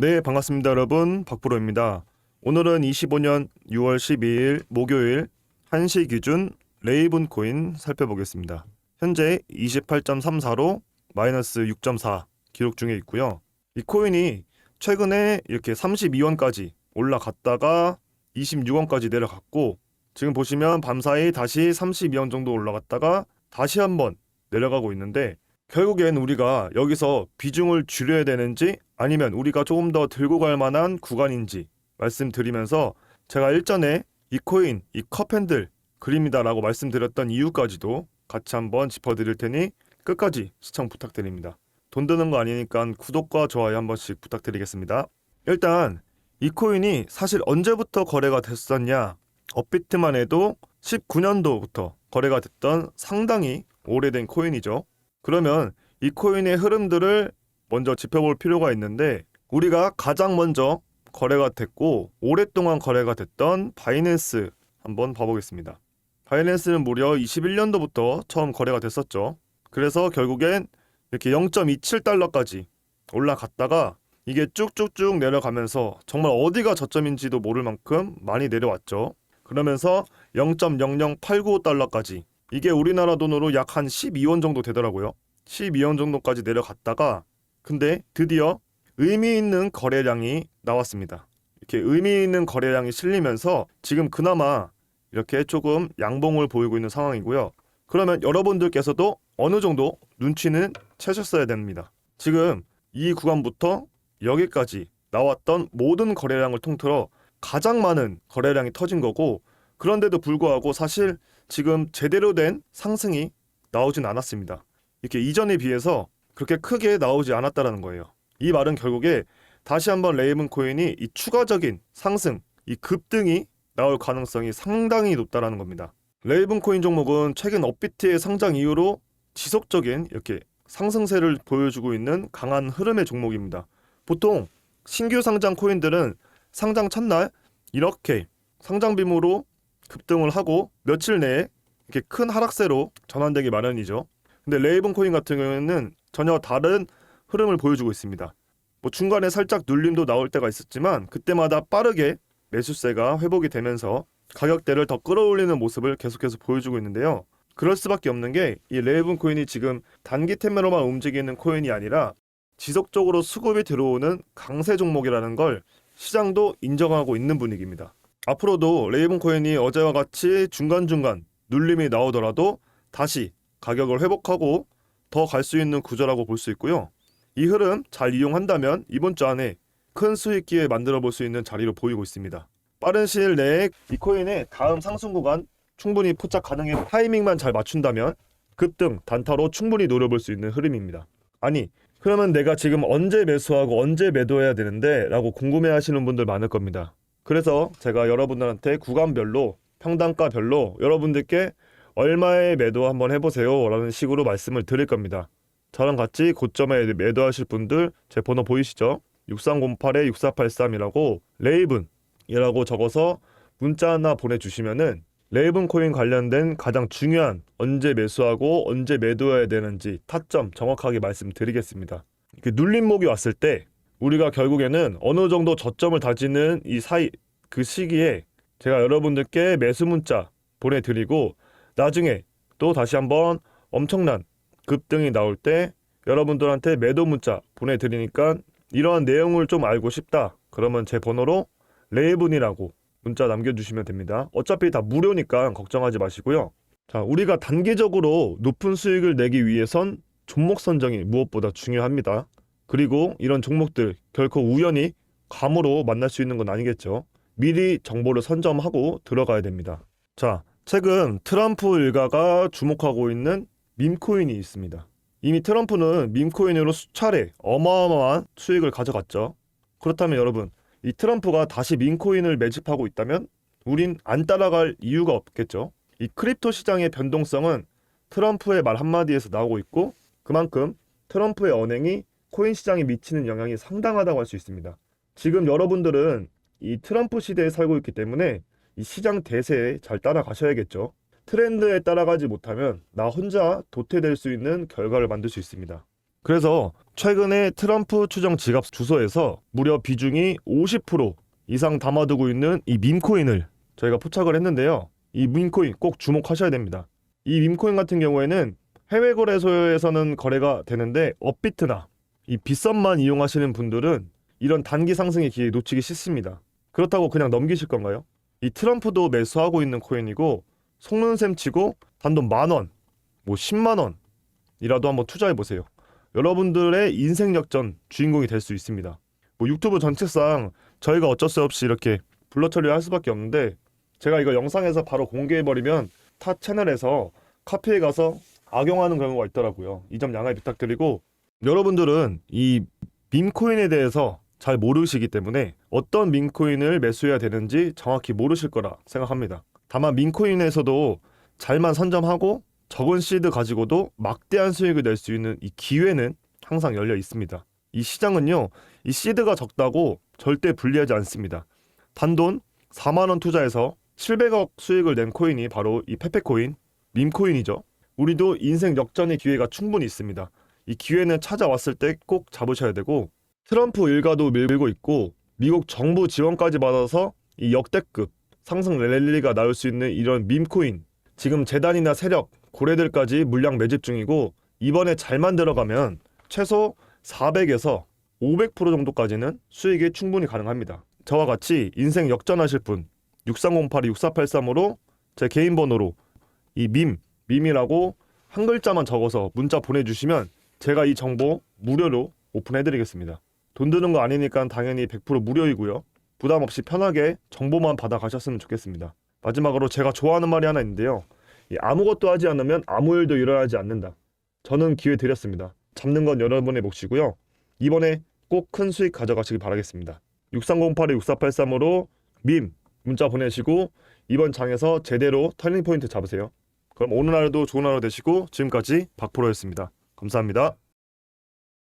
네, 반갑습니다, 여러분. 박프로입니다. 오늘은 25년 6월 12일 목요일 1시 기준 레이븐 코인 살펴보겠습니다. 현재 28.34로 마이너스 6.4 기록 중에 있고요. 이 코인이 최근에 이렇게 32원까지 올라갔다가 26원까지 내려갔고 지금 보시면 밤사이 다시 32원 정도 올라갔다가 다시 한번 내려가고 있는데 결국엔 우리가 여기서 비중을 줄여야 되는지 아니면 우리가 조금 더 들고 갈 만한 구간인지 말씀드리면서 제가 일전에 이 코인, 이 컵핸들 그림이다라고 말씀드렸던 이유까지도 같이 한번 짚어드릴 테니 끝까지 시청 부탁드립니다. 돈 드는 거 아니니까 구독과 좋아요 한 번씩 부탁드리겠습니다. 일단 이 코인이 사실 언제부터 거래가 됐었냐? 업비트만 해도 19년도부터 거래가 됐던 상당히 오래된 코인이죠. 그러면 이 코인의 흐름들을 먼저 짚어볼 필요가 있는데 우리가 가장 먼저 거래가 됐고 오랫동안 거래가 됐던 바이낸스 한번 봐보겠습니다. 바이낸스는 무려 21년도부터 처음 거래가 됐었죠. 그래서 결국엔 이렇게 0.27달러까지 올라갔다가 이게 쭉쭉쭉 내려가면서 정말 어디가 저점인지도 모를 만큼 많이 내려왔죠. 그러면서 0.0089달러까지 이게 우리나라 돈으로 약 한 12원 정도 되더라고요. 12원 정도까지 내려갔다가 근데 드디어 의미 있는 거래량이 나왔습니다. 이렇게 의미 있는 거래량이 실리면서 지금 그나마 이렇게 조금 양봉을 보이고 있는 상황이고요. 그러면 여러분들께서도 어느 정도 눈치는 채셨어야 됩니다. 지금 이 구간부터 여기까지 나왔던 모든 거래량을 통틀어 가장 많은 거래량이 터진 거고 그런데도 불구하고 사실 지금 제대로 된 상승이 나오진 않았습니다. 이렇게 이전에 비해서 그렇게 크게 나오지 않았다라는 거예요. 이 말은 결국에 다시 한번 레이븐 코인이 이 추가적인 상승, 이 급등이 나올 가능성이 상당히 높다라는 겁니다. 레이븐 코인 종목은 최근 업비트의 상장 이후로 지속적인 이렇게 상승세를 보여주고 있는 강한 흐름의 종목입니다. 보통 신규 상장 코인들은 상장 첫날 이렇게 상장 빔으로 급등을 하고 며칠 내에 이렇게 큰 하락세로 전환되기 마련이죠. 근데 레이븐 코인 같은 경우에는 전혀 다른 흐름을 보여주고 있습니다. 뭐 중간에 살짝 눌림도 나올 때가 있었지만 그때마다 빠르게 매수세가 회복이 되면서 가격대를 더 끌어올리는 모습을 계속해서 보여주고 있는데요. 그럴 수밖에 없는 게 이 레이븐 코인이 지금 단기 테마로만 움직이는 코인이 아니라 지속적으로 수급이 들어오는 강세 종목이라는 걸 시장도 인정하고 있는 분위기입니다. 앞으로도 레이븐 코인이 어제와 같이 중간중간 눌림이 나오더라도 다시 가격을 회복하고 더 갈 수 있는 구조라고 볼 수 있고요. 이 흐름 잘 이용한다면 이번 주 안에 큰 수익 기회 만들어 볼 수 있는 자리로 보이고 있습니다. 빠른 시일 내에 이 코인의 다음 상승 구간 충분히 포착 가능해 타이밍만 잘 맞춘다면 급등 단타로 충분히 노려볼 수 있는 흐름입니다. 아니 그러면 내가 지금 언제 매수하고 언제 매도해야 되는데 라고 궁금해 하시는 분들 많을 겁니다. 그래서 제가 여러분들한테 구간별로 평단가별로 여러분들께 얼마에 매도 한번 해보세요 라는 식으로 말씀을 드릴 겁니다. 저랑 같이 고점에 매도하실 분들 제 번호 보이시죠? 6308에 6483이라고 레이븐이라고 적어서 문자 하나 보내주시면은 레이븐 코인 관련된 가장 중요한 언제 매수하고 언제 매도해야 되는지 타점 정확하게 말씀드리겠습니다. 그 눌림목이 왔을 때 우리가 결국에는 어느 정도 저점을 다지는 이 사이 그 시기에 제가 여러분들께 매수 문자 보내드리고 나중에 또 다시 한번 엄청난 급등이 나올 때 여러분들한테 매도 문자 보내드리니까 이러한 내용을 좀 알고 싶다. 그러면 제 번호로 레이븐이라고 문자 남겨주시면 됩니다. 어차피 다 무료니까 걱정하지 마시고요. 자, 우리가 단기적으로 높은 수익을 내기 위해선 종목 선정이 무엇보다 중요합니다. 그리고 이런 종목들 결코 우연히 감으로 만날 수 있는 건 아니겠죠. 미리 정보를 선점하고 들어가야 됩니다. 자, 최근 트럼프 일가가 주목하고 있는 밈코인이 있습니다. 이미 트럼프는 밈코인으로 수차례 어마어마한 수익을 가져갔죠. 그렇다면 여러분, 이 트럼프가 다시 밈코인을 매집하고 있다면 우린 안 따라갈 이유가 없겠죠. 이 크립토 시장의 변동성은 트럼프의 말 한마디에서 나오고 있고 그만큼 트럼프의 언행이 코인 시장에 미치는 영향이 상당하다고 할 수 있습니다. 지금 여러분들은 이 트럼프 시대에 살고 있기 때문에 이 시장 대세에 잘 따라가셔야겠죠. 트렌드에 따라가지 못하면 나 혼자 도태될 수 있는 결과를 만들 수 있습니다. 그래서 최근에 트럼프 추정 지갑 주소에서 무려 비중이 50% 이상 담아두고 있는 이 밈코인을 저희가 포착을 했는데요. 이 밈코인 꼭 주목하셔야 됩니다. 이 밈코인 같은 경우에는 해외 거래소에서는 거래가 되는데 업비트나 이 빗썸만 이용하시는 분들은 이런 단기 상승의 기회 놓치기 싫습니다. 그렇다고 그냥 넘기실 건가요? 이 트럼프도 매수하고 있는 코인이고 속는 셈 치고 단돈 만 원, 뭐 10만 원이라도 한번 투자해 보세요. 여러분들의 인생 역전 주인공이 될 수 있습니다. 뭐 유튜브 전체상 저희가 어쩔 수 없이 이렇게 블러 처리할 수밖에 없는데 제가 이거 영상에서 바로 공개해 버리면 타 채널에서 카페에 가서 악용하는 경우가 있더라고요. 이 점 양해 부탁드리고 여러분들은 이 밈코인에 대해서 잘 모르시기 때문에 어떤 밈코인을 매수해야 되는지 정확히 모르실 거라 생각합니다. 다만 밈코인에서도 잘만 선점하고 적은 시드 가지고도 막대한 수익을 낼 수 있는 이 기회는 항상 열려 있습니다. 이 시장은요, 이 시드가 적다고 절대 불리하지 않습니다. 단돈 4만 원 투자해서 700억 수익을 낸 코인이 바로 이 페페코인, 밈코인이죠. 우리도 인생 역전의 기회가 충분히 있습니다. 이 기회는 찾아왔을 때 꼭 잡으셔야 되고 트럼프 일가도 밀고 있고 미국 정부 지원까지 받아서 이 역대급 상승 랠리가 나올 수 있는 이런 밈코인 지금 재단이나 세력 고래들까지 물량 매집 중이고 이번에 잘 만 들어가면 최소 400에서 500% 정도까지는 수익이 충분히 가능합니다. 저와 같이 인생 역전하실 분 6308-6483으로 제 개인 번호로 이 밈, 밈이라고 한 글자만 적어서 문자 보내주시면 제가 이 정보 무료로 오픈해드리겠습니다. 돈 드는 거 아니니까 당연히 100% 무료이고요. 부담 없이 편하게 정보만 받아 가셨으면 좋겠습니다. 마지막으로 제가 좋아하는 말이 하나 있는데요. 이 아무것도 하지 않으면 아무 일도 일어나지 않는다. 저는 기회 드렸습니다. 잡는 건 여러분의 몫이고요. 이번에 꼭 큰 수익 가져가시길 바라겠습니다. 6308-6483으로 밈 문자 보내시고 이번 장에서 제대로 터닝 포인트 잡으세요. 그럼 오늘 하루도 좋은 하루 되시고 지금까지 박프로였습니다. 감사합니다.